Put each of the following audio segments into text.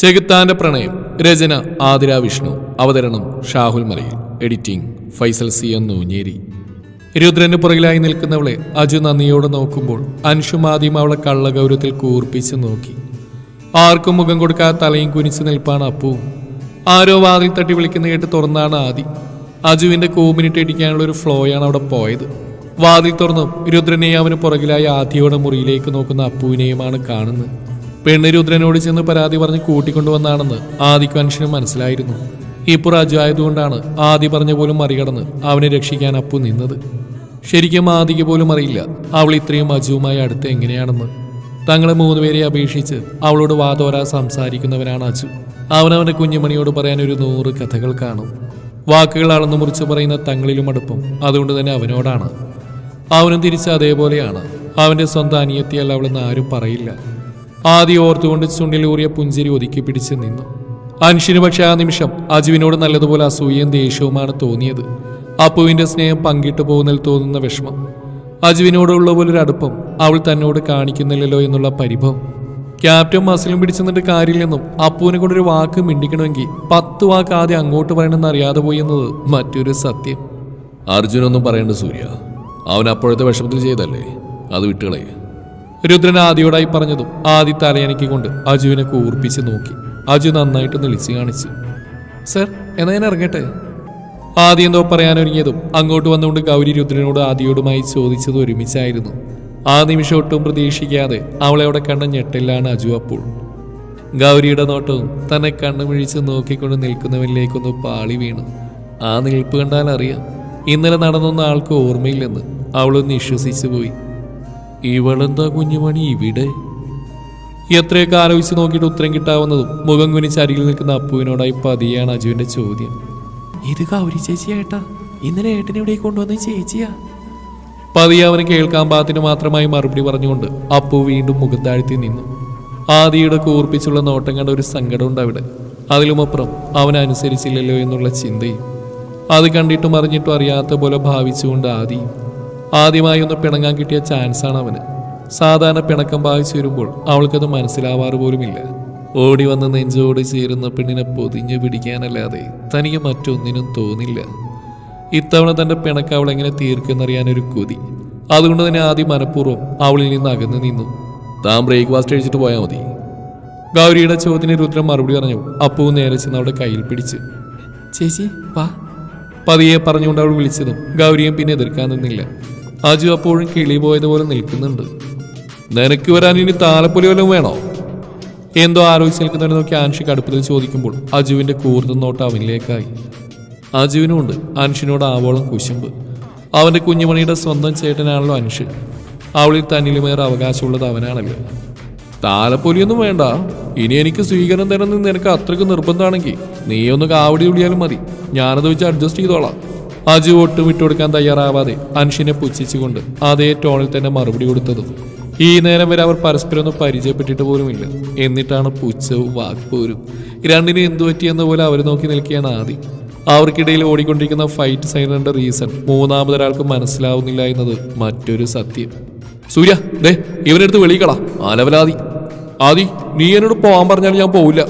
ചെകുത്താന്റെ പ്രണയം. രചന ആതിര വിഷ്ണു അവതരണം Shahul Malayil. Editing Faisal C N Noonjeri. രുദ്രന് പുറകിലായി നിൽക്കുന്നവളെ അജു നന്ദിയോട് നോക്കുമ്പോൾ അൻഷും ആദ്യം അവളെ കള്ളഗൗരവത്തിൽ കൂർപ്പിച്ച് നോക്കി. ആർക്കും മുഖം കൊടുക്കാതെ തലയും കുനിച്ച് നിൽപ്പാണ് അപ്പുവും ആരോ വാതിൽ തട്ടി വിളിക്കുന്ന കേട്ട് തുറന്നാണ് ആദി. അജുവിന്റെ കൂമിനിട്ട് ഇടിക്കാനുള്ള ഒരു ഫ്ലോയാണ് അവിടെ പോയത്. വാതിൽ തുറന്നും രുദ്രനെയും അവന് പുറകിലായി ആദിയോടെ മുറിയിലേക്ക് നോക്കുന്ന അപ്പുവിനെയുമാണ് കാണുന്നത്. പെണ്ണ് രുദ്രനോട് ചെന്ന് പരാതി പറഞ്ഞ് കൂട്ടിക്കൊണ്ടുവന്നാണെന്ന് ആദിക്ക് മനുഷ്യന് മനസ്സിലായിരുന്നു. ഇപ്പോൾ അജു ആയതുകൊണ്ടാണ് ആദി പറഞ്ഞ പോലും മറികടന്ന് അവനെ രക്ഷിക്കാൻ അപ്പു നിന്നത്. ശരിക്കും ആദിക്ക് പോലും അറിയില്ല അവൾ ഇത്രയും അജുവുമായി അടുത്ത് എങ്ങനെയാണെന്ന്. തങ്ങളെ മൂന്നുപേരെ അപേക്ഷിച്ച് അവളോട് വാതോരാ സംസാരിക്കുന്നവനാണ് അജു. അവനവന്റെ കുഞ്ഞുമണിയോട് പറയാൻ ഒരു നൂറ് കഥകൾ കാണും. വാക്കുകൾ അളന്നു മുറിച്ച് പറയുന്ന തങ്ങളിലും അടുപ്പം അതുകൊണ്ട് തന്നെ അവനോടാണ്. അവനും തിരിച്ച് അതേപോലെയാണ്. അവന്റെ സ്വന്തം അനിയത്തിയല്ല അവളെന്ന് ആരും പറയില്ല. ആദ്യം ഓർത്തുകൊണ്ട് ചുണ്ടിലൂറിയ പുഞ്ചിരി ഒതുക്കി പിടിച്ച് നിന്നു. അൻഷിന് പക്ഷെ ആ നിമിഷം അജുവിനോട് നല്ലതുപോലെ അസൂയയും ദേഷ്യവുമാണ് തോന്നിയത്. അപ്പുവിന്റെ സ്നേഹം പങ്കിട്ടു പോകുന്നതിൽ തോന്നുന്ന വിഷമം. അജുവിനോടുള്ള പോലൊരു അടുപ്പം അവൾ തന്നോട് കാണിക്കുന്നില്ലല്ലോ എന്നുള്ള പരിഭവം. ക്യാപ്റ്റൻ മസിലും പിടിച്ചു നിന്നിട്ട് കാര്യമില്ലെന്നും അപ്പുവിനെ കൊണ്ടൊരു വാക്ക് മിണ്ടിക്കണമെങ്കിൽ പത്ത് വാക്ക് ആദ്യം അങ്ങോട്ട് പറയണമെന്ന് അറിയാതെ പോയി എന്നത് മറ്റൊരു സത്യം. അർജുനൊന്നും പറയണ്ട സൂര്യ. അവൻ അപ്പോഴത്തെ വിഷമത്തിൽ ചെയ്തല്ലേ? അത് വിട്ടുകളെ രുദ്രൻ ആദിയോടായി പറഞ്ഞതും ആദി തലയണക്കിക്കൊണ്ട് അജുവിനെ കൂർപ്പിച്ച് നോക്കി. അജു നന്നായിട്ട് നിളിച്ചു കാണിച്ചു സർ എന്നാ ഞാൻ ഇറങ്ങട്ടെ? ആദി എന്തോ പറയാനൊരുങ്ങിയതും അങ്ങോട്ട് വന്നുകൊണ്ട് ഗൗരി രുദ്രനോട് ആദിയോടുമായി ചോദിച്ചത് ഒരുമിച്ചായിരുന്നു. ആ നിമിഷം ഒട്ടും പ്രതീക്ഷിക്കാതെ അവളെ അവിടെ കണ്ട ഞെട്ടില്ലാണ് അജു അപ്പോൾ. ഗൗരിയുടെ നോട്ടവും തന്നെ കണ്ണുമിഴിച്ച് നോക്കിക്കൊണ്ട് നിൽക്കുന്നവനിലേക്കൊന്ന് പാളി വീണു. ആ നിൽപ്പ് കണ്ടാൽ അറിയാം ഇന്നലെ നടന്നൊന്നും ആൾക്ക് ഓർമ്മയില്ലെന്ന് അവളൊന്ന് വിശ്വസിച്ചു പോയി. ഇവളെന്താ കുഞ്ഞുമണി ഇവിടെ. എത്രയൊക്കെ ആലോചിച്ച് നോക്കിയിട്ട് ഉത്തരം കിട്ടാവുന്നതും മുഖം കുനിച്ച് അരികിൽ നിൽക്കുന്ന അപ്പുവിനോടായി പതിയാണ് അജുവിന്റെ ചോദ്യം. ഇത് കൗരി ചേച്ചിയായിട്ടാ ഇന്നലെ ഏട്ടനെ ഇവിടെ കൊണ്ടുവന്ന ചേച്ചിയാ? പതിയെ അവന് കേൾക്കാൻ പാത്തിന് മാത്രമായി മറുപടി പറഞ്ഞുകൊണ്ട് അപ്പു വീണ്ടും മുഖം താഴ്ത്തി നിന്നു. ആദിയുടെ കൂർപ്പിച്ചുള്ള നോട്ടം കണ്ട ഒരു സങ്കടമുണ്ട് അവിടെ. അതിലുമപ്പുറം അവൻ അനുസരിച്ചില്ലല്ലോ എന്നുള്ള ചിന്തയും. അത് കണ്ടിട്ടും അറിഞ്ഞിട്ടും അറിയാത്ത പോലെ ഭാവിച്ചുകൊണ്ട് ആദിയും ആദ്യമായി ഒന്ന് പിണങ്ങാൻ കിട്ടിയ ചാൻസാണ് അവന്. സാധാരണ പിണക്കം വായിച്ചു വരുമ്പോൾ അവൾക്കത് മനസ്സിലാവാറ് പോലുമില്ല. ഓടി വന്ന് നെഞ്ചോട് ചേരുന്ന പെണ്ണിനെ പൊതിഞ്ഞു പിടിക്കാനല്ലാതെ തനിക്ക് മറ്റൊന്നിനും തോന്നില്ല. ഇത്തവണ തന്റെ പിണക്ക അവൾ എങ്ങനെ തീർക്കെന്നറിയാനൊരു കൊതി. അതുകൊണ്ട് തന്നെ ആദ്യം മനഃപൂർവം അവളിൽ നിന്ന് അകന്നു നിന്നു. താൻ ബ്രേക്ക്ഫാസ്റ്റ് കഴിച്ചിട്ട് പോയാൽ മതി. ഗൗരിയുടെ ചോദ്യത്തിന് രുദ്രം മറുപടി പറഞ്ഞു. അപ്പവും നേരെ ചെന്ന് അവളുടെ കയ്യിൽ പിടിച്ച്. ചേച്ചി വാ. പതിയെ പറഞ്ഞുകൊണ്ട് അവൾ വിളിച്ചതും ഗൗരിയും പിന്നെ എതിർക്കാൻ നിന്നില്ല. അജു അപ്പോഴും കിളി പോയതുപോലെ നിൽക്കുന്നുണ്ട്. നിനക്ക് വരാൻ ഇനി താലപ്പൊലി വല്ലതും വേണോ? എന്തോ ആലോചിച്ച് നിൽക്കുന്നവരെ നോക്കി ആൻഷിക്ക് അടുപ്പത്തിൽ ചോദിക്കുമ്പോൾ അജുവിന്റെ കൂർത്ത നോട്ട് അവനിലേക്കായി. അജുവിനുമുണ്ട് അൻഷിനോട് ആവോളം കുശുമ്പ്. അവന്റെ കുഞ്ഞുമണിയുടെ സ്വന്തം ചേട്ടനാണല്ലോ അൻഷ് അവളിൽ തന്നിലുമേറെ അവകാശമുള്ളത് അവനാണല്ലോ. താലപ്പൊലിയൊന്നും വേണ്ട. ഇനി എനിക്ക് സ്വീകരണം തരുന്നത് നിനക്ക് അത്രയ്ക്ക് നിർബന്ധമാണെങ്കിൽ ഒന്ന് കാവടി ഉള്ളിയാലും മതി. ഞാനത് വെച്ച് അഡ്ജസ്റ്റ് ചെയ്തോളാം. അജു ഒട്ടും വിട്ടുകൊടുക്കാൻ തയ്യാറാവാതെ അൻഷിനെ പുച്ഛിച്ചുകൊണ്ട് അതേ ടോണിൽ തന്നെ മറുപടി കൊടുത്തതും. ഈ നേരം വരെ അവർ പരസ്പരം ഒന്നും പരിചയപ്പെട്ടിട്ട് പോലുമില്ല. എന്നിട്ടാണ് പുച്ഛവും വാക്പോരും രണ്ടിനും എന്തു പറ്റിയെന്ന പോലെ അവർ നോക്കി നിൽക്കുകയാണ് ആദി. അവർക്കിടയിൽ ഓടിക്കൊണ്ടിരിക്കുന്ന ഫൈറ്റ് സൈലറിന്റെ റീസൺ മൂന്നാമതൊരാൾക്ക് മനസ്സിലാവുന്നില്ല എന്നത് മറ്റൊരു സത്യം. സൂര്യ ദേ ഇവനെടുത്ത് വെളിക്കളാ ആലവലാദി ആദി നീ എന്നോട് പോവാൻ പറഞ്ഞാൽ ഞാൻ പോവില്ല.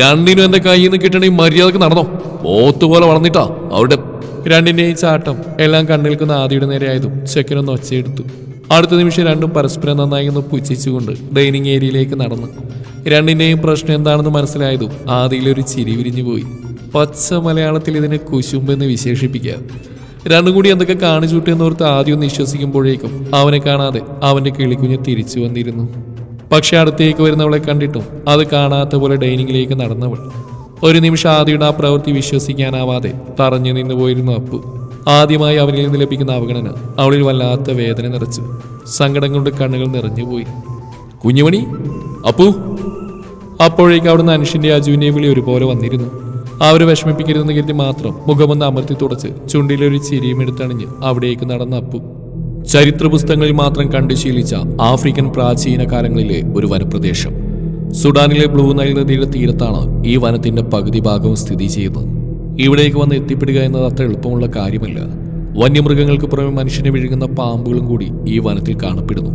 രണ്ടിനും എന്റെ കയ്യിൽ നിന്ന് കിട്ടണേ മര്യാദയ്ക്ക് നടന്നോ. പോത്തുപോലെ വളർന്നിട്ടാ അവരുടെ രണ്ടിന്റെയും ചാട്ടം എല്ലാം കണ്ണിൽക്കുന്ന ആദിയുടെ നേരെയായതും ചെക്കനൊന്ന് ഒച്ചയെടുത്തു. അടുത്ത നിമിഷം രണ്ടും പരസ്പരം നന്നായി ഒന്ന് പുച്ഛിച്ചുകൊണ്ട് ഡൈനിങ് ഏരിയയിലേക്ക് നടന്നു. രണ്ടിന്റെയും പ്രശ്നം എന്താണെന്ന് മനസ്സിലായതും ആദിയിലൊരു ചിരി വിരിഞ്ഞു പോയി. പച്ച മലയാളത്തിൽ ഇതിനെ കുശുമ്പെന്ന് വിശേഷിപ്പിക്കാം രണ്ടും കൂടി എന്തൊക്കെ കാണിച്ചുവിട്ടു ഓർത്ത് ആദ്യം വിശ്വസിക്കുമ്പോഴേക്കും അവനെ കാണാതെ അവന്റെ കിളിക്കുഞ്ഞ് തിരിച്ചു വന്നിരുന്നു. പക്ഷെ അടുത്തേക്ക് വരുന്നവളെ കണ്ടിട്ടും അത് കാണാത്ത പോലെ ഡൈനിങ്ങിലേക്ക് നടന്നവൾ ഒരു നിമിഷം ആദിയുടെ ആ പ്രവൃത്തി വിശ്വസിക്കാനാവാതെ തറഞ്ഞു നിന്ന് പോയിരുന്നു അപ്പു. ആദ്യമായി അവനിൽ നിന്ന് ലഭിക്കുന്ന അവഗണന അവളിൽ വല്ലാത്ത വേദന നിറച്ചു. സങ്കടം കൊണ്ട് കണ്ണുകൾ നിറഞ്ഞുപോയി കുഞ്ഞുമണി അപ്പു. അപ്പോഴേക്ക് അവിടുന്ന് അനുഷിന്റെ അജുവിനെ വിളി ഒരുപോലെ വന്നിരുന്നു. അവരെ വിഷമിപ്പിക്കരുതെന്ന് കരുതി മാത്രം മുഖമൊന്ന് അമർത്തി തുടച്ച് ചുണ്ടിലൊരു ചിരിയും എടുത്തണിഞ്ഞ് അവിടേക്ക് നടന്ന അപ്പു. ചരിത്ര പുസ്തകങ്ങളിൽ മാത്രം കണ്ടു ശീലിച്ച ആഫ്രിക്കൻ പ്രാചീന കാലങ്ങളിലെ ഒരു വനപ്രദേശം. സുഡാനിലെ ബ്ലൂ നൈൽ നദിയുടെ തീരത്താണ് ഈ വനത്തിന്റെ പകുതി ഭാഗവും സ്ഥിതി ചെയ്യുന്നത്. ഇവിടേക്ക് വന്ന് എത്തിപ്പെടുക എന്നത് അത്ര എളുപ്പമുള്ള കാര്യമല്ല. വന്യമൃഗങ്ങൾക്ക് പുറമെ മനുഷ്യനെ വിഴുങ്ങുന്ന പാമ്പുകളും കൂടി ഈ വനത്തിൽ കാണപ്പെടുന്നു.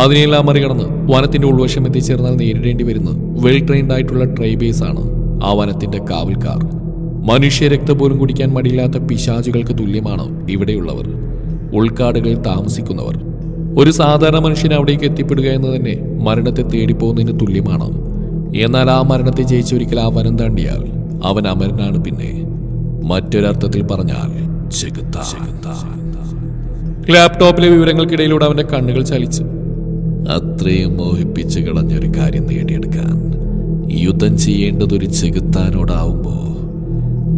അതിനെല്ലാം മറികടന്ന് വനത്തിന്റെ ഉൾവശം എത്തിച്ചേർന്നാൽ നേരിടേണ്ടി വരുന്ന വെൽ ട്രെയിൻഡ് ആയിട്ടുള്ള ട്രൈബേസ് ആണ് ആ വനത്തിന്റെ കാവൽക്കാർ. മനുഷ്യ രക്തം പോലും കുടിക്കാൻ മടിയില്ലാത്ത പിശാചുകൾക്ക് തുല്യമാണ് ഇവിടെയുള്ളവർ. ഉൾക്കാടുകളിൽ താമസിക്കുന്നവർ. ഒരു സാധാരണ മനുഷ്യൻ അവിടേക്ക് എത്തിപ്പെടുക എന്ന് തന്നെ മരണത്തെ തേടിപ്പോകുന്നതിന് തുല്യമാണ്. എന്നാൽ ആ മരണത്തെ ജയിച്ചൊരിക്കൽ ആ വനം താണ്ടിയാൽ അവൻ അമരനാണ് പിന്നെ. മറ്റൊരർത്ഥത്തിൽ പറഞ്ഞാൽ. ലാപ്ടോപ്പിലെ വിവരങ്ങൾക്കിടയിലൂടെ അവന്റെ കണ്ണുകൾ ചലിച്ചു. അത്രയും മോഹിപ്പിച്ച് കളഞ്ഞൊരു കാര്യം നേടിയെടുക്കാൻ യുദ്ധം ചെയ്യേണ്ടത് ഒരു ചെകുത്താനോടാവുമ്പോ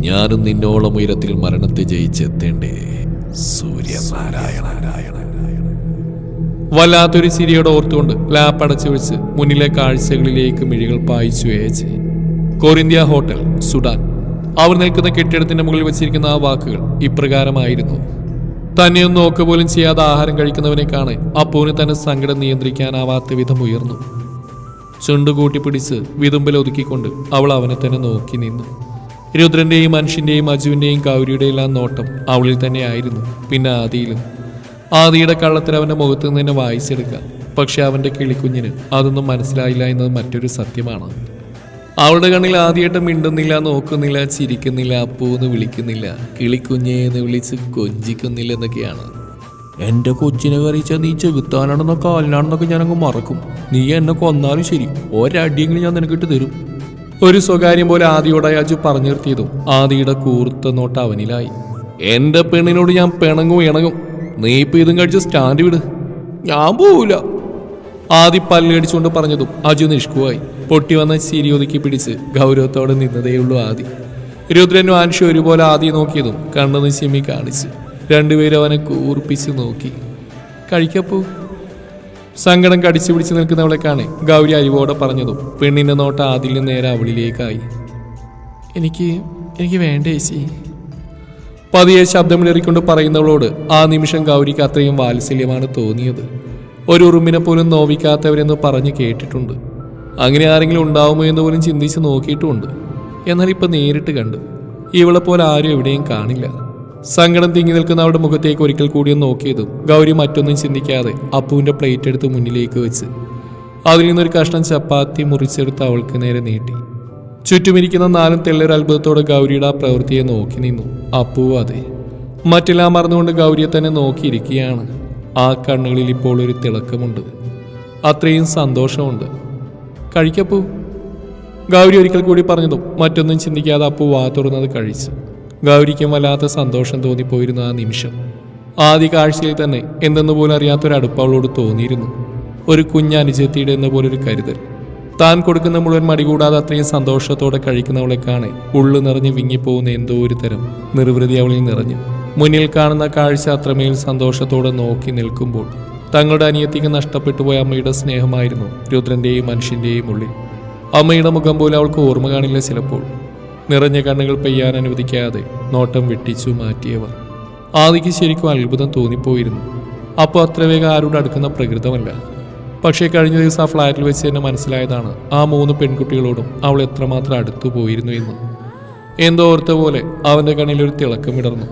ഞാനും നിന്നോളം ഉയരത്തിൽ മരണത്തെ ജയിച്ചെത്തേണ്ടേ സൂര്യനാരായണനാരായണൻ വല്ലാത്തൊരു ചിരിയോടെ ഓർത്തുകൊണ്ട് ലാപ്പ് അടച്ചു വെച്ച് മുന്നിലെ കാഴ്ചകളിലേക്ക് മിഴികൾ പായിച്ചു ഏച്ച്. കോറിന്ത്യ ഹോട്ടൽ സുഡാൻ. അവർ നിൽക്കുന്ന കെട്ടിടത്തിന്റെ മുകളിൽ വെച്ചിരിക്കുന്ന ആ വാക്കുകൾ ഇപ്രകാരമായിരുന്നു. തന്നെയൊന്നും നോക്ക പോലും ചെയ്യാതെ ആഹാരം കഴിക്കുന്നവനെ കാണാൻ അപ്പൂന് തന്നെ സങ്കടം നിയന്ത്രിക്കാനാവാത്ത വിധം ഉയർന്നു. ചുണ്ടു കൂട്ടിപ്പിടിച്ച് വിതുമ്പിൽ ഒതുക്കിക്കൊണ്ട് അവൾ അവനെ തന്നെ നോക്കി നിന്നു. രുദ്രന്റെയും മനുഷ്യന്റെയും അജുവിന്റെയും ഗൗരിയുടെയും എല്ലാം നോട്ടം അവളിൽ തന്നെ ആയിരുന്നു പിന്നെ ആദിയിലും. ആദിയുടെ കള്ളത്തിൽ അവന്റെ മുഖത്ത് നിന്ന് തന്നെ വായിച്ചെടുക്കാം പക്ഷെ അവന്റെ കിളിക്കുഞ്ഞിന് അതൊന്നും മനസ്സിലായില്ല എന്നത് മറ്റൊരു സത്യമാണ്. അവളുടെ കണ്ണിൽ ആദ്യമായിട്ട് മിണ്ടുന്നില്ല നോക്കുന്നില്ല ചിരിക്കുന്നില്ല അപ്പൂന്ന് വിളിക്കുന്നില്ല. കിളിക്കുഞ്ഞേ എന്ന് വിളിച്ച് കൊഞ്ചിക്കുന്നില്ല എന്നൊക്കെയാണ് എന്റെ കൊച്ചിനെ കറിയിച്ച നീ ചെകുത്താനാണെന്നോ കാലിനാണെന്നൊക്കെ ഞാനങ്ങ് മറക്കും. നീ എന്നെ കൊന്നാലും ശരി ഒരടിയെങ്കിലും ഞാൻ നിനക്കിട്ട് തരും. ഒരു സ്വകാര്യം പോലെ ആദിയോടെ അജു പറഞ്ഞു നിർത്തിയതും ആദിയുടെ കൂർത്ത നോട്ട് അവനിലായി. എന്റെ പെണ്ണിനോട് ഞാൻ പിണങ്ങും ഇണങ്ങും. നീ ഇപ്പൊ ഇതും കഴിച്ച് സ്റ്റാൻഡ് വിട്. ഞാൻ പോവില്ല ആദി പല്ലടിച്ചുകൊണ്ട് പറഞ്ഞതും അജു നിഷ്കുവായി. പൊട്ടി വന്ന ചിരി ഒതുക്കി പിടിച്ച് ഗൗരവത്തോടെ നിന്നതേയുള്ളൂ ആദി. രുദ്രനും ആൻഷു ഒരുപോലെ ആദി നോക്കിയതും കണ്ണു ചിമ്മി കാണിച്ച് രണ്ടുപേരും അവനെ കൂർപ്പിച്ച് നോക്കി. കഴിക്കപ്പോ? സങ്കടം കടിച്ചു പിടിച്ച് നിൽക്കുന്നവളെ കാണെ ഗൗരി അരിവോടെ പറഞ്ഞതും പെണ്ണിന്റെ നോട്ട ആദിലിന് നേരെ അവളിലേക്കായി. എനിക്ക് എനിക്ക് വേണ്ട ചേച്ചി? പതിയെ ശബ്ദമിളറിക്കൊണ്ട് പറയുന്നവളോട് ആ നിമിഷം ഗൗരിക്ക് അത്രയും വാത്സല്യമാണ് തോന്നിയത്. ഒരു ഉറുമ്പിനെ പോലും നോവിക്കാത്തവരെന്ന് പറഞ്ഞ് കേട്ടിട്ടുണ്ട്. അങ്ങനെ ആരെങ്കിലും ഉണ്ടാവുമോ എന്ന് പോലും ചിന്തിച്ച് നോക്കിയിട്ടുമുണ്ട്. എന്നാൽ ഇപ്പം നേരിട്ട് കണ്ടു. ഇവളെ പോലെ ആരും എവിടെയും കാണില്ല. സങ്കടം തിങ്ങി നിൽക്കുന്ന അവളുടെ മുഖത്തേക്ക് ഒരിക്കൽ കൂടി നോക്കിയതും ഗൗരി മറ്റൊന്നും ചിന്തിക്കാതെ അപ്പുവിന്റെ പ്ലേറ്റ് എടുത്ത് മുന്നിലേക്ക് വെച്ച്. അതിൽ നിന്നൊരു കഷ്ണം ചപ്പാത്തി മുറിച്ചെടുത്ത് അവൾക്ക് നേരെ നീട്ടി. ചുറ്റുമിരിക്കുന്ന നാലും തെള്ളൊരു അത്ഭുതത്തോടെ ഗൗരിയുടെ ആ പ്രവൃത്തിയെ നോക്കി നിന്നു. അപ്പുവും അതെ. മറ്റെല്ലാം മറന്നുകൊണ്ട് ഗൗരിയെ തന്നെ നോക്കിയിരിക്കുകയാണ്. ആ കണ്ണുകളിൽ ഇപ്പോൾ ഒരു തിളക്കമുണ്ട്. അത്രയും സന്തോഷമുണ്ട്. കഴിക്കപ്പൂ? ഗൗരി ഒരിക്കൽ കൂടി പറഞ്ഞതും മറ്റൊന്നും ചിന്തിക്കാതെ അപ്പു വാ തുറന്നത് കഴിച്ചു. ഗൗരിക്കും വല്ലാത്ത സന്തോഷം തോന്നിപ്പോയിരുന്നു ആ നിമിഷം. ആദ്യ കാഴ്ചയിൽ തന്നെ എന്തെന്ന് പോലും അറിയാത്തൊരു അടുപ്പ് അവളോട് തോന്നിയിരുന്നു. ഒരു കുഞ്ഞനുജത്തിയുടെ എന്ന പോലൊരു കരുതൽ. താൻ കൊടുക്കുന്ന മുഴുവൻ മടികൂടാതെ അത്രയും സന്തോഷത്തോടെ കഴിക്കുന്നവളെ കാണെ ഉള്ളു നിറഞ്ഞ് വിങ്ങിപ്പോകുന്ന എന്തോ ഒരു തരം നിർവൃതി അവളിൽ നിറഞ്ഞു. മുന്നിൽ കാണുന്ന കാഴ്ച അത്രമേൽ സന്തോഷത്തോടെ നോക്കി നിൽക്കുമ്പോൾ തങ്ങളുടെ അനിയത്തിക്ക് നഷ്ടപ്പെട്ടു പോയ അമ്മയുടെ സ്നേഹമായിരുന്നു രുദ്രന്റെയും മനുഷ്യന്റെയും ഉള്ളിൽ. അമ്മയുടെ മുഖം പോലെ അവൾക്ക് ഓർമ്മ കാണില്ല ചിലപ്പോൾ. നിറഞ്ഞ കണ്ണുകൾ പെയ്യാൻ അനുവദിക്കാതെ നോട്ടം വെട്ടിച്ചു മാറ്റിയവർ. ആദിക്ക് ശരിക്കും അത്ഭുതം തോന്നിപ്പോയിരുന്നു. അപ്പോൾ അത്ര വേഗം ആരോട് അടുക്കുന്ന പ്രകൃതമല്ല. പക്ഷേ കഴിഞ്ഞ ദിവസം ആ ഫ്ലാറ്റിൽ വെച്ച് തന്നെ മനസ്സിലായതാണ് ആ മൂന്ന് പെൺകുട്ടികളോടും അവൾ എത്രമാത്രം അടുത്തു പോയിരുന്നു എന്ന്. എന്തോ ഓർത്ത പോലെ അവന്റെ കണ്ണിൽ ഒരു തിളക്കം വിടർന്നു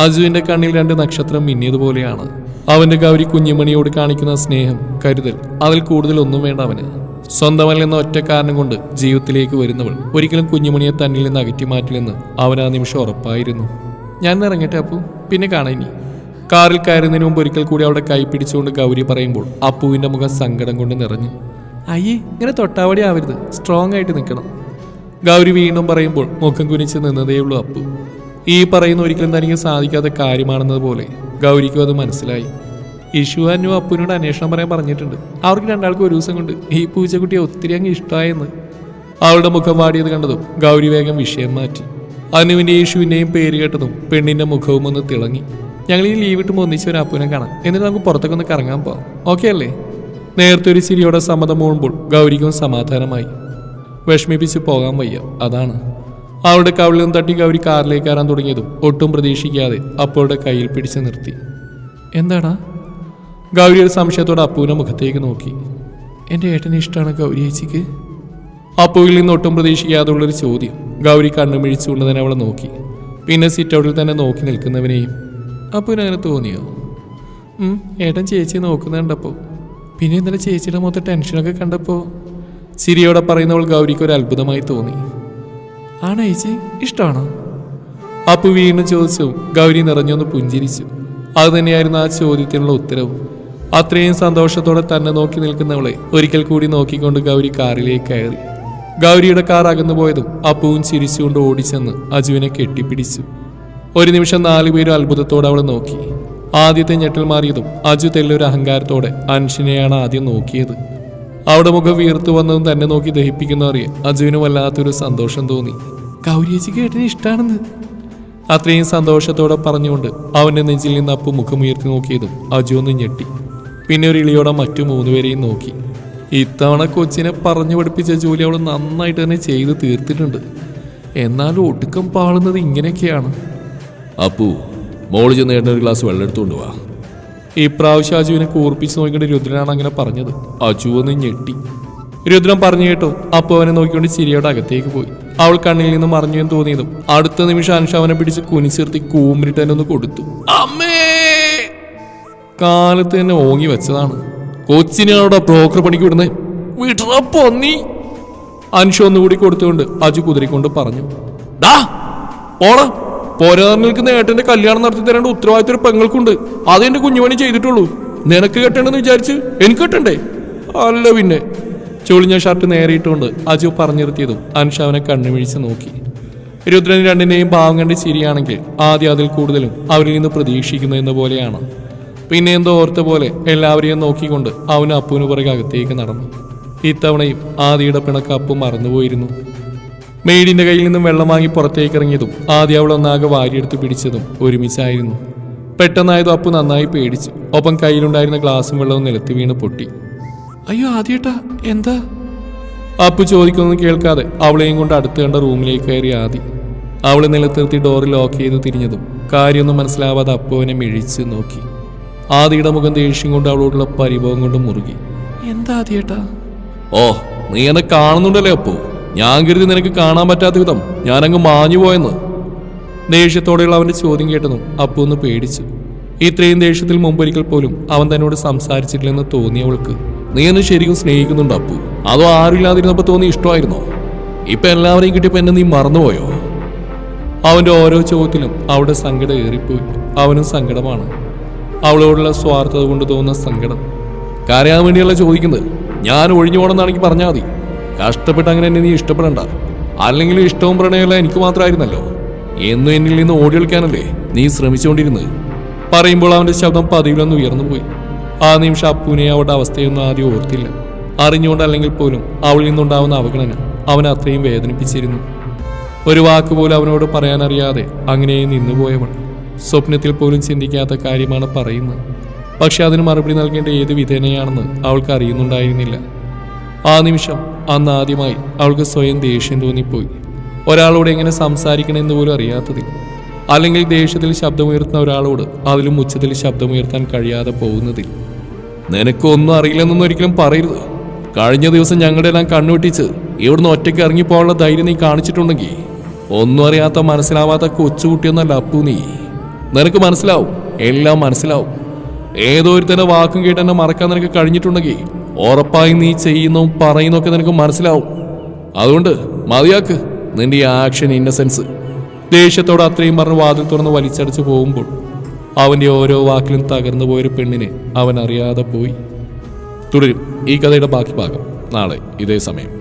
അജുവിന്റെ കണ്ണിൽ രണ്ട് നക്ഷത്രം മിന്നിയതുപോലെയാണ്. അവന്റെ ഗൗരി കുഞ്ഞുമണിയോട് കാണിക്കുന്ന സ്നേഹം കരുതൽ അതിൽ കൂടുതൽ ഒന്നും വേണ്ട അവന്. സ്വന്തമല്ലെന്ന ഒറ്റ കാരണം കൊണ്ട് ജീവിതത്തിലേക്ക് വരുന്നവൾ ഒരിക്കലും കുഞ്ഞുമണിയെ തന്നിൽ നിന്ന് അകറ്റി മാറ്റില്ലെന്ന് അവൻ ആ നിമിഷം ഉറപ്പായിരുന്നു. ഞാൻ ഇറങ്ങട്ടെ അപ്പു. പിന്നെ കാണാം കാറിൽ കയറുന്നതിന് മുമ്പ് ഒരിക്കൽ കൂടി അവിടെ കൈ പിടിച്ചുകൊണ്ട് ഗൗരി പറയുമ്പോൾ അപ്പുവിന്റെ മുഖം സങ്കടം കൊണ്ട് നിറഞ്ഞു അയ്യേ ഇങ്ങനെ തൊട്ടാവടി ആവരുത്. സ്ട്രോങ് ആയിട്ട് നിൽക്കണം. ഗൗരി വീണ്ടും പറയുമ്പോൾ മുഖം കുനിച്ച് നിന്നതേയുള്ളൂ അപ്പു. ഈ പറയുന്ന ഒരിക്കലും തനിക്ക് സാധിക്കാത്ത കാര്യമാണെന്നതുപോലെ ഗൗരിക്കും അത് മനസ്സിലായി. ഇഷു അന്നു അപ്പുവിനോട് അന്വേഷണം പറയാൻ പറഞ്ഞിട്ടുണ്ട്. അവർക്ക് രണ്ടാൾക്കും ഒരു ദിവസം കൊണ്ട് ഈ പൂച്ചക്കുട്ടിയെ ഒത്തിരി അങ്ങ് ഇഷ്ടമായെന്ന്. അവളുടെ മുഖം വാടിയത് കണ്ടതും ഗൗരി വേഗം വിഷയം മാറ്റി. അനുവിന്റെ യേശുവിന്റെയും പേര് കേട്ടതും പെണ്ണിന്റെ മുഖവും ഒന്ന് തിളങ്ങി. ഞങ്ങൾ ഈ ലീവ് ഇട്ടുമ്പോൾ ഒന്നിച്ച് ഒരു അപ്പുവിനെ കാണാം. എന്നിട്ട് നമുക്ക് പുറത്തൊക്കെ ഒന്ന് കറങ്ങാൻ പോവാം. ഓക്കെ അല്ലേ? നേരത്തെ ഒരു ചിരിയോടെ സമ്മതം മൂടുമ്പോൾ ഗൗരിക്കും സമാധാനമായി. വിഷമിപ്പിച്ച് പോകാൻ വയ്യ. അതാണ്. അവളുടെ കവിളിൽ നിന്ന് തട്ടി ഗൗരി കാറിലേക്ക് കയറാൻ തുടങ്ങിയതും ഒട്ടും പ്രതീക്ഷിക്കാതെ അപ്പോളുടെ കയ്യിൽ പിടിച്ച് നിർത്തി. എന്താടാ? ഗൗരി ഒരു സംശയത്തോടെ അപ്പുവിനെ മുഖത്തേക്ക് നോക്കി. എന്റെ ഏട്ടന് ഇഷ്ടമാണ് ഗൗരി ചേച്ചിക്ക് അപ്പുവിൽ നിന്ന് ഒട്ടും പ്രതീക്ഷിക്കാതെ ഉള്ളൊരു ചോദ്യം ഗൗരി കണ്ണുമിഴിച്ചുകൊണ്ട് തന്നെ അവളെ നോക്കി. പിന്നെ സിറ്റൗട്ടിൽ തന്നെ നോക്കി നിൽക്കുന്നവനെയും അപ്പുവിന് അങ്ങനെ തോന്നിയോ? ഏട്ടൻ ചേച്ചിയെ നോക്കുന്നുണ്ടപ്പോൾ. പിന്നെ ഇന്നലെ ചേച്ചിയുടെ മൊത്തം ടെൻഷനൊക്കെ കണ്ടപ്പോൾ ചിരിയോടെ പറയുന്നവൾ ഗൗരിക്ക് ഒരു അത്ഭുതമായി തോന്നി. ആണോ ചേച്ചി? ഇഷ്ടമാണോ? അപ്പു വീണ്ടും ചോദിച്ചു. ഗൗരി നിറഞ്ഞൊന്ന് പുഞ്ചിരിച്ചു. അത് തന്നെയായിരുന്നു ആ ചോദ്യത്തിനുള്ള ഉത്തരവും. അത്രയും സന്തോഷത്തോടെ തന്നെ നോക്കി നിൽക്കുന്നവളെ ഒരിക്കൽ കൂടി നോക്കിക്കൊണ്ട് ഗൗരി കാറിലേക്ക് കയറി. ഗൗരിയുടെ കാർ അകന്നു പോയതും അപ്പുവും ചിരിച്ചുകൊണ്ട് ഓടിച്ചെന്ന് അജുവിനെ കെട്ടിപ്പിടിച്ചു. ഒരു നിമിഷം നാലുപേരും അത്ഭുതത്തോടെ അവളെ നോക്കി. ആദ്യത്തെ ഞെട്ടൽ മാറിയതും അജു തെല്ലൊരു അഹങ്കാരത്തോടെ അൻഷിനെയാണ് ആദ്യം നോക്കിയത്. അവിടെ മുഖം വീർത്തു വന്നതും തന്നെ നോക്കി ദഹിപ്പിക്കുന്നറിയ അജുവിന് വല്ലാത്തൊരു സന്തോഷം തോന്നി. കൗരിയേച്ചി കേട്ടിന് ഇഷ്ടാണെന്ന്. അത്രയും സന്തോഷത്തോടെ പറഞ്ഞുകൊണ്ട് അവന്റെ നെഞ്ചിൽ നിന്ന് അപ്പു മുഖമുയർത്തി നോക്കിയതും അജു ഒന്ന് ഞെട്ടി. പിന്നെ ഒരു ഇളിയോടെ മറ്റു മൂന്നുപേരെയും നോക്കി. ഇത്തവണ കൊച്ചിനെ പറഞ്ഞു പഠിപ്പിച്ച ജോലി അവൾ നന്നായിട്ട് തന്നെ ചെയ്ത് തീർത്തിട്ടുണ്ട്. എന്നാൽ ഒടുക്കം പാളുന്നത് ഇങ്ങനെയൊക്കെയാണ്. അപ്പു മോൾ ചെന്ന് ഏട്ടൻ ഒരു ഗ്ലാസ് വെള്ളം എടുത്തുകൊണ്ട് വാ. ഇപ്രാവശ്യം അജുവിനെ കൂർപ്പിച്ച് നോക്കിക്കൊണ്ട് രുദ്രനാണ് അങ്ങനെ പറഞ്ഞത്. അജു ഒന്ന് ഞെട്ടി. രുദ്രൻ പറഞ്ഞു കേട്ടോ. അപ്പു അവനെ നോക്കിക്കൊണ്ട് ചിരിയോടെ അകത്തേക്ക് പോയി. അവൾ കണ്ണിൽ നിന്ന് മറിഞ്ഞു എന്ന് തോന്നിയതും അടുത്ത നിമിഷം അനുഷ അവനെ പിടിച്ച് കുനിച്ചിർത്തി കൂമ്പിട്ട് തന്നെ ഒന്ന് കൊടുത്തു. അമ്മേ! കാലത്ത് തന്നെ ഓങ്ങി വെച്ചതാണ്. കൊച്ചിനാണോടാ ബ്രോക്കർ പണിക്ക് വിടുന്നത് വിടറ നീ അനുഷ ഒന്നുകൂടി കൊടുത്തുകൊണ്ട് അജു കുതിരിക്കൊണ്ട് പറഞ്ഞു. ഡാ ഓടാ പോരാതെ നിൽക്കുന്ന ഏട്ടന്റെ കല്യാണം നടത്തി തരേണ്ട ഉത്തരവാദിത്വ ഒരു പെങ്ങൾക്കുണ്ട്. എന്റെ കുഞ്ഞുമണി ചെയ്തിട്ടുള്ളൂ. നിനക്ക് കെട്ടണ്ടെന്ന് വിചാരിച്ച് എനിക്ക് കെട്ടണ്ടേ? അല്ല പിന്നെ. ചൊളിഞ്ഞ ഷർട്ട് നേരിട്ടുകൊണ്ട് അജു പറഞ്ഞു നിർത്തിയതും അവനെ കണ്ണുമിഴിച്ച് നോക്കി. രുദ്രൻ രണ്ടിന്റെയും ഭാവം കണ്ട് ശരിയാണെങ്കിൽ ആദ്യം അതിൽ കൂടുതലും അവരിൽ നിന്ന് പ്രതീക്ഷിക്കുന്നതെന്ന പോലെയാണ്. പിന്നെ എന്തോ ഓർത്ത പോലെ എല്ലാവരെയും നോക്കിക്കൊണ്ട് അവന് അപ്പുവിന് പുറകെ അകത്തേക്ക് നടന്നു. ഇത്തവണയും ആദിയുടെ പിണക്ക് അപ്പു മറന്നുപോയിരുന്നു. മെയ്ഡിന്റെ കയ്യിൽ നിന്നും വെള്ളം വാങ്ങി പുറത്തേക്ക് ഇറങ്ങിയതും ആദ്യം അവൾ ഒന്നാകെ വാരിയെടുത്ത് പിടിച്ചതും ഒരുമിച്ചായിരുന്നു. പെട്ടെന്നായതും അപ്പു നന്നായി പേടിച്ചു ഒപ്പം കയ്യിലുണ്ടായിരുന്ന ഗ്ലാസും വെള്ളവും നിലത്ത് വീണ് പൊട്ടി. അയ്യോ ആദ്യേട്ടാ എന്താ? അപ്പു ചോദിക്കുന്നത് കേൾക്കാതെ അവളെയും കൊണ്ട് അടുത്ത് കണ്ട റൂമിലേക്ക് കയറി ആദി. അവളെ നിലത്തിർത്തി ഡോർ ലോക്ക് ചെയ്ത് തിരിഞ്ഞതും കാര്യമൊന്നും മനസ്സിലാവാതെ അപ്പു അവനെ മിഴിച്ച് നോക്കി. ആദിയുടെ മുഖം ദേഷ്യം കൊണ്ട് അവളോടുള്ള പരിഭവം കൊണ്ട് മുറുകി. എന്താ ആദ്യേട്ടാ? ഓ നീ എന്നെ കാണുന്നുണ്ടല്ലേ അപ്പു? ഞാൻ കരുതി നിനക്ക് കാണാൻ പറ്റാത്ത വിധം ഞാനങ്ങ് മാഞ്ഞു പോയെന്ന്. ദേഷ്യത്തോടെയുള്ള അവന്റെ ചോദ്യം കേട്ടതും അപ്പു ഒന്ന് പേടിച്ചു. ഇത്രയും ദേഷ്യത്തിൽ മുമ്പൊരിക്കൽ പോലും അവൻ തന്നോട് സംസാരിച്ചിട്ടില്ലെന്ന് തോന്നിയവൾക്ക് നീ എന്നെ ശരിക്കും സ്നേഹിക്കുന്നുണ്ട് അപ്പു. അതോ ആരുമില്ലാതിരുന്നപ്പോ തോന്നി ഇഷ്ടമായിരുന്നോ? ഇപ്പൊ എല്ലാവരെയും കിട്ടിയപ്പോ എന്നെ നീ മറന്നുപോയോ? അവന്റെ ഓരോ ചോദ്യത്തിലും അവളുടെ സങ്കടം ഏറിപ്പോയി. അവനും സങ്കടമാണ്. അവളോടുള്ള സ്വാർത്ഥത കൊണ്ട് തോന്നുന്ന സങ്കടം. കരയാൻ വേണ്ടിയല്ല ചോദിക്കുന്നത്. ഞാൻ ഒഴിഞ്ഞു പോകണമെന്നാണെങ്കിൽ പറഞ്ഞാൽ മതി. കഷ്ടപ്പെട്ട് അങ്ങനെ എന്നെ നീ ഇഷ്ടപ്പെടണ്ട. അല്ലെങ്കിൽ ഇഷ്ടവും പ്രണയമല്ല എനിക്ക് മാത്രമായിരുന്നല്ലോ. എന്നും എന്നിൽ നിന്ന് ഓടി കളിക്കാനല്ലേ നീ ശ്രമിച്ചുകൊണ്ടിരുന്നത്. പറയുമ്പോൾ അവന്റെ ശബ്ദം പതിവിലൊന്ന് ഉയർന്നുപോയി ആ നിമിഷം അപ്പുവിനെ അവളുടെ അവസ്ഥയൊന്നും ആദ്യം ഓർത്തില്ല. അറിഞ്ഞുകൊണ്ടല്ലെങ്കിൽ പോലും അവളിൽ നിന്നുണ്ടാവുന്ന അവഗണന അവൻ അത്രയും വേദനിപ്പിച്ചിരുന്നു. ഒരു വാക്ക് പോലും അവനോട് പറയാനറിയാതെ അങ്ങനെ നിന്നുപോയവൾ. സ്വപ്നത്തിൽ പോലും ചിന്തിക്കാത്ത കാര്യമാണ് പറയുന്നത്. പക്ഷെ അതിന് മറുപടി നൽകേണ്ട ഏത് വിധേനയാണെന്ന് അവൾക്ക് അറിയുന്നുണ്ടായിരുന്നില്ല. ആ നിമിഷം അന്ന് ആദ്യമായി അവൾക്ക് സ്വയം ദേഷ്യം തോന്നിപ്പോയി. ഒരാളോട് എങ്ങനെ സംസാരിക്കണമെന്ന് പോലും അറിയാത്തതിൽ. അല്ലെങ്കിൽ ദേഷ്യത്തിൽ ശബ്ദമുയർത്തുന്ന ഒരാളോട് അതിലും ഉച്ചത്തിൽ ശബ്ദമുയർത്താൻ കഴിയാതെ പോകുന്നതിൽ. നിനക്കൊന്നും അറിയില്ലെന്നൊന്നും ഒരിക്കലും പറയരുത്. കഴിഞ്ഞ ദിവസം ഞങ്ങളുടെ എല്ലാം കണ്ണുവെട്ടിച്ച് ഇവിടുന്ന് ഒറ്റയ്ക്ക് ഇറങ്ങിപ്പോകാനുള്ള ധൈര്യം നീ കാണിച്ചിട്ടുണ്ടെങ്കിൽ ഒന്നും അറിയാത്ത മനസ്സിലാവാത്ത കൊച്ചുകുട്ടിയൊന്നല്ല അപ്പു നീ. നിനക്ക് മനസ്സിലാവും എല്ലാം മനസ്സിലാവും. ഏതോ ഒരുത്തന്റെ വാക്കും കേട്ട് എന്നെ മറക്കാൻ നിനക്ക് കഴിഞ്ഞിട്ടുണ്ടെങ്കിൽ ഉറപ്പായും നീ ചെയ്യുന്നതും പറയുന്നൊക്കെ നിനക്ക് മനസ്സിലാവും. അതുകൊണ്ട് മതിയാക്ക് നിന്റെ ആക്ഷൻ ഇന്നസെൻസ് ദേഷ്യത്തോടെ അത്രയും പറഞ്ഞ് വാതിൽ തുറന്ന് വലിച്ചടിച്ചു പോകുമ്പോൾ അവന്റെ ഓരോ വാക്കിലും തകർന്നു പോയൊരു പെണ്ണിനെ അവൻ അറിയാതെ പോയി. തുടരും ഈ കഥയുടെ ബാക്കി ഭാഗം. നാളെ ഇതേ സമയം.